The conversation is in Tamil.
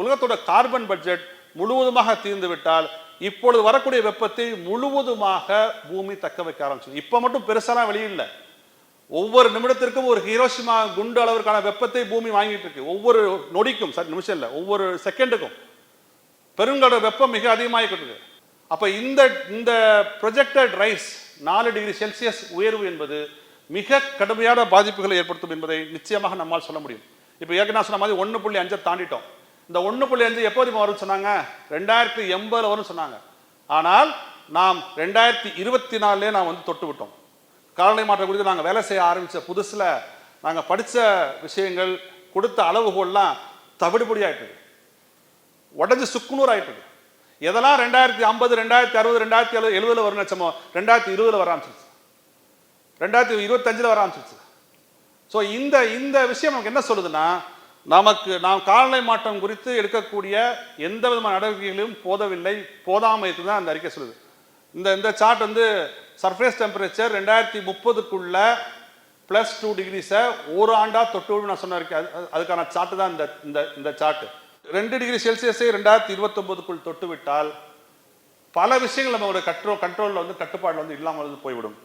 உலகத்தோட கார்பன் பட்ஜெட் முழுவதுமாக தீர்ந்துவிட்டால் இப்பொழுது வரக்கூடிய வெப்பத்தை முழுவதுமாக பூமி தக்க வைக்க ஆரம்பிச்சது இப்போ மட்டும் பெருசாலாம் வெளியில்லை ஒவ்வொரு நிமிடத்திற்கும் ஒரு ஹீரோஷிமா குண்டு அளவிற்கான வெப்பத்தை பூமி வாங்கிட்டு இருக்கு. ஒவ்வொரு நொடிக்கும் சரி நிமிஷம் இல்லை ஒவ்வொரு செகண்டுக்கும். பெருங்கட வெப்பம் மிக அதிகமாகிக்கிட்டு இருக்கு அப்போ இந்த இந்த ப்ரொஜெக்டட் ரைஸ் நாலு டிகிரி செல்சியஸ் உயர்வு என்பது மிக கடுமையான பாதிப்புகளை ஏற்படுத்தும் என்பதை நிச்சயமாக நம்மால் சொல்ல முடியும். இப்போ ஏற்கனவே சொன்ன மாதிரி ஒன்று புள்ளி அஞ்சை தாண்டிட்டோம். இந்த ஒன்று புள்ளி அஞ்சு எப்போது வரும்னு சொன்னாங்க. ரெண்டாயிரத்தி எண்பதுல வரும்னு சொன்னாங்க. ஆனால் நாம் ரெண்டாயிரத்தி இருபத்தி நாலுலேயே நான் வந்து தொட்டு விட்டோம். காலநிலை மாற்றம் குறித்து நாங்கள் வேலை செய்ய ஆரம்பித்த புதுசில் நாங்கள் படித்த விஷயங்கள் கொடுத்த அளவுகோல்லாம் தவிடுபடி ஆயிட்டு உடஞ்சி சுக்குநூறு ஆயிட்டு எதெல்லாம் ரெண்டாயிரத்தி ஐம்பது ரெண்டாயிரத்தி அறுபது ரெண்டாயிரத்தி எழுபது எழுபதில் வரும் லட்சமோ ரெண்டாயிரத்தி இருபதில் வர ஆரம்பிச்சிருச்சு. ரெண்டாயிரத்தி இருபத்தஞ்சில் வர ஆரம்பிச்சிருச்சு. ஸோ இந்த இந்த விஷயம் நமக்கு என்ன சொல்லுதுன்னா நமக்கு நாம் காலநிலை மாற்றம் குறித்து எடுக்கக்கூடிய எந்த விதமான நடவடிக்கைகளும் போதவில்லை. போதாமை தான் அந்த அறிக்கை சொல்லுது. இந்த இந்த சார்ட் வந்து சர்ஃபேஸ் டெம்பரேச்சர் ரெண்டாயிரத்தி முப்பதுக்குள்ள ப்ளஸ் டூ டிகிரிஸை ஒரு ஆண்டாக தொட்டு நான் சொன்ன அது- அதுக்கான சார்ட்டு தான் இந்த இந்த இந்த சார்ட்டு ரெண்டு டிகிரி செல்சியஸை ரெண்டாயிரத்தி இருபத்தொம்போதுக்குள் தொட்டு விட்டால் பல விஷயங்கள் நம்மளோட கட்ரோ கண்ட்ரோலில் வந்து கட்டுப்பாடில் வந்து இல்லாமல் வந்து போய்விடும்.